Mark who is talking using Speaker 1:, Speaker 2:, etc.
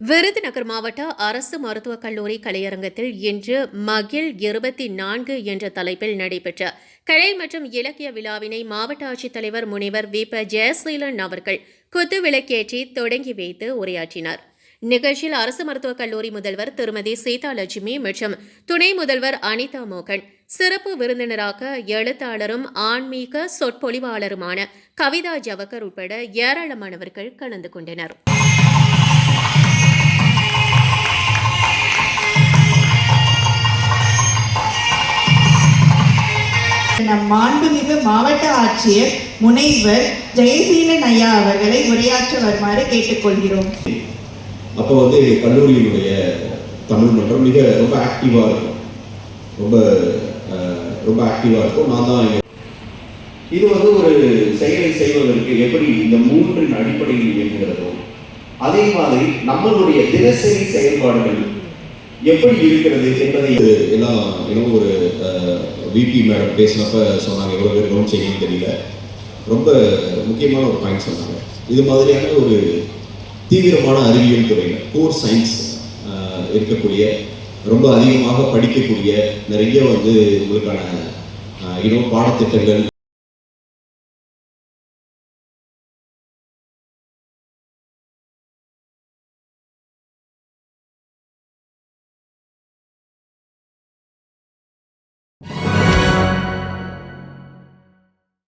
Speaker 1: விருதுநகர் மாவட்ட அரசு மருத்துவக் கல்லூரி கலையரங்கத்தில் இன்று மகிழ் இருபத்தி நான்கு என்ற தலைப்பில் நடைபெற்ற கலை மற்றும் இலக்கிய விழாவினை மாவட்ட ஆட்சித்தலைவர் முனைவர் வி ப ஜெயசீலன் அவர்கள் குத்து விளக்கேற்றி தொடங்கி வைத்து உரையாற்றினார். நிகழ்ச்சியில் அரசு மருத்துவக் கல்லூரி முதல்வர் திருமதி சீதாலட்சுமி மற்றும் துணை முதல்வர் அனிதா மோகன் சிறப்பு விருந்தினராக எழுத்தாளரும் ஆன்மீக சொற்பொழிவாளருமான கவிதா ஜவகர் உட்பட ஏராளமானவர்கள் கலந்து கொண்டனர்.
Speaker 2: நம் மாண்புமிகு மாவட்ட ஆட்சியர் முனைவர் ஜெயசீலன் ஐயா அவர்களை உரையாற்ற வருமாறு கேட்டுக்கொள்கிறோம்.
Speaker 3: அப்போ வந்து கல்லூரியினுடைய தமிழ் மன்றம் மிக ரொம்ப ஆக்டிவாக இருக்கும். ரொம்ப ரொம்ப ஆக்டிவாக இருக்கும். நான் தான் இது வந்து ஒரு செயலை செய்வதற்கு எப்படி இந்த மூன்றின் அடிப்படையில் இயங்குகிறதோ அதே மாதிரி நம்மளுடைய தினசரி செயல்பாடுகள் எப்படி இருக்கிறது என்பதை எல்லாம் இன்னும் ஒரு விபி மேடம் பேசினப்ப சொன்னாங்க எவ்வளோ பேர் லோன் செய்யணும்னு தெரியல. ரொம்ப முக்கியமான ஒரு பாயிண்ட் சொன்னாங்க. இது மாதிரியான ஒரு தீவிரமான அறிவியல் துறையில் கோர் சயின்ஸ் இருக்கக்கூடிய ரொம்ப அதிகமாக படிக்கக்கூடிய நிறைய வந்து உங்களுக்கான இன்னும் பாடத்திட்டங்கள்